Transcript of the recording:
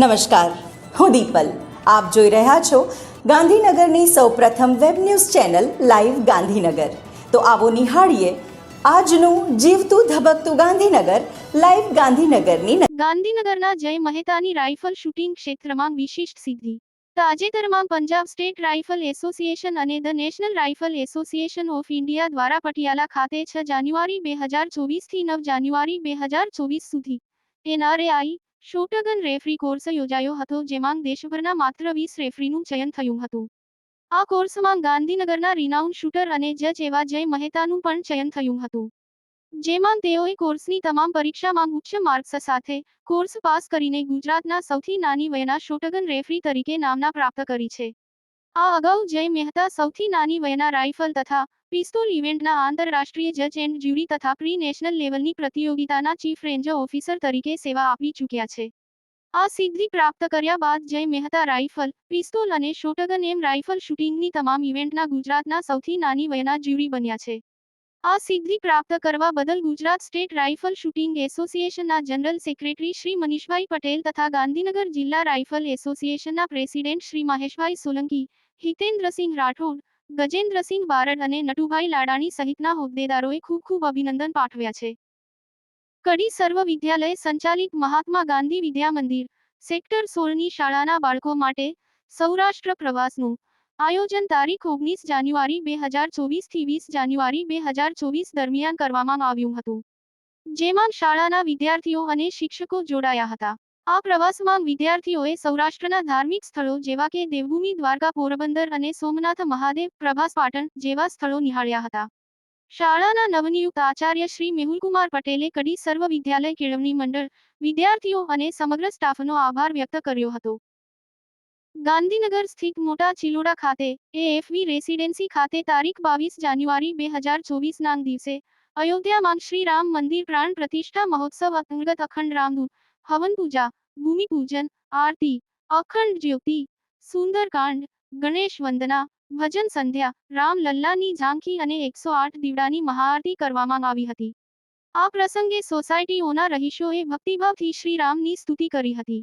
નમસ્કાર. હું દીપલ. આપ જોઈ રહ્યા છો ગાંધીનગરની સૌપ્રથમ web news channel live Gandhinagar. તો આવો નિહાળીએ આજનું જીવતું ધબકતું ગાંધીનગર લાઈવ ગાંધીનગરની ગાંધીનગરના જય મહેતાની રાઇફલ શૂટિંગ ક્ષેત્રમાં વિશિષ્ટ સિદ્ધિ. તાજેતરમાં પંજાબ સ્ટેટ રાઇફલ એસોસિએશન અને the national rifle association of India દ્વારા પટિયાલા ખાતે છ જાન્યુઆરી બે હજાર ચોવીસથી નવ જાન્યુઆરી બે હજાર ચોવીસ સુધી. એનઆરએઆઈ શોટગન રેફરી કોર્સ યોજાયો હતો, જેમાં દેશભરના માત્ર વીસ રેફરીનું ચયન થયું હતું. આ કોર્સમાં ગાંધીનગરના રિનાઉન્ડ શૂટર અને જજ એવા જય મહેતાનું પણ ચયન થયું હતું. જેમાં તેઓએ કોર્સની તમામ પરીક્ષામાં ઉચ્ચ માર્ક્સ સાથે કોર્સ પાસ કરીને ગુજરાતના સૌથી નાની વયના શોટગન રેફરી તરીકે નામના પ્રાપ્ત કરી છે. આ અગાઉ જય મહેતા સૌથી નાની વયના રાઇફલ તથા પિસ્તોલ ઇવેન્ટના આંતરરાષ્ટ્રીય જજ એન્ડ જ્યુરી તથા પ્રી નેશનલ લેવલની પ્રતિયોગિતાના ચીફ રેન્જ ઓફિસર તરીકે સેવા આપી ચૂક્યા છે. આ સિદ્ધિ પ્રાપ્ત કર્યા બાદ જય મહેતા રાઇફલ, પિસ્તોલ અને શોટગન એમ રાઇફલ શૂટિંગની તમામ ઇવેન્ટના ગુજરાતના સૌથી નાની વયના જ્યુરી બન્યા છે. આ સિદ્ધિ પ્રાપ્ત કરવા બદલ ગુજરાત સ્ટેટ રાઇફલ શૂટિંગ એસોસિએશનના જનરલ સેક્રેટરી શ્રી મનીષભાઈ પટેલ તથા ગાંધીનગર જિલ્લા રાઇફલ એસોસિએશનના પ્રેસિડેન્ટ શ્રી મહેશભાઈ સોલંકી, હિતેન્દ્રસિંહ રાઠોડ ગજેન્દ્રસિંહ બારડ અને નટુભાઈ લાડાણી સહિતના હોદ્દેદારોએ ખૂબ ખૂબ અભિનંદન પાઠવ્યા છે. કડી સર્વ વિદ્યાલય સંચાલિત મહાત્મા ગાંધી વિદ્યા મંદિર, સેક્ટર સોળની શાળાના બાળકો માટે સૌરાષ્ટ્ર પ્રવાસનું આયોજન તારીખ ઓગણીસ જાન્યુઆરી બે હજાર ચોવીસથી વીસ જાન્યુઆરી બે હજાર ચોવીસ દરમિયાન કરવામાં આવ્યું હતું. જેમાં શાળાના વિદ્યાર્થીઓ અને શિક્ષકો જોડાયા હતા. આ પ્રવાસમાં વિદ્યાર્થીઓએ સૌરાષ્ટ્રના ધાર્મિક સ્થળો જેવા કે દેવભૂમિ, દ્વારકા, પોરબંદર અને સોમનાથ મહાદેવ, પ્રભાસ પાટણ જેવા સ્થળો નિહાળ્યા હતા. શાળાના નવનિયુક્ત આચાર્ય શ્રી મેહુલકુમાર પટેલે કડી સર્વ વિદ્યાલય કેળવણી મંડળ વિદ્યાર્થીઓ અને સમગ્ર સ્ટાફનો આભાર વ્યક્ત કર્યો હતો. ગાંધીનગર સ્થિત મોટા ચિલોડા ખાતે, એએફવી રેસિડેન્સી ખાતે તારીખ બાવીસ જાન્યુઆરી બે હજાર ચોવીસના દિવસે અયોધ્યામાં શ્રી રામ મંદિર પ્રાણ પ્રતિષ્ઠા મહોત્સવ અંતર્ગત અખંડ રામધૂન હવન પૂજા ભૂમિ પૂજન આરતી અખંડ જ્યોતિ સુંદરકાંડ ગણેશ વંદના ભજન સંધ્યા રામ લલ્લાની ઝાંખી અને એકસો આઠ દીવડાની મહાઆરતી કરવામાં આવી હતી. આ પ્રસંગે સોસાયટીઓના રહીશોએ ભક્તિભાવથી શ્રીરામની સ્તુતિ કરી હતી.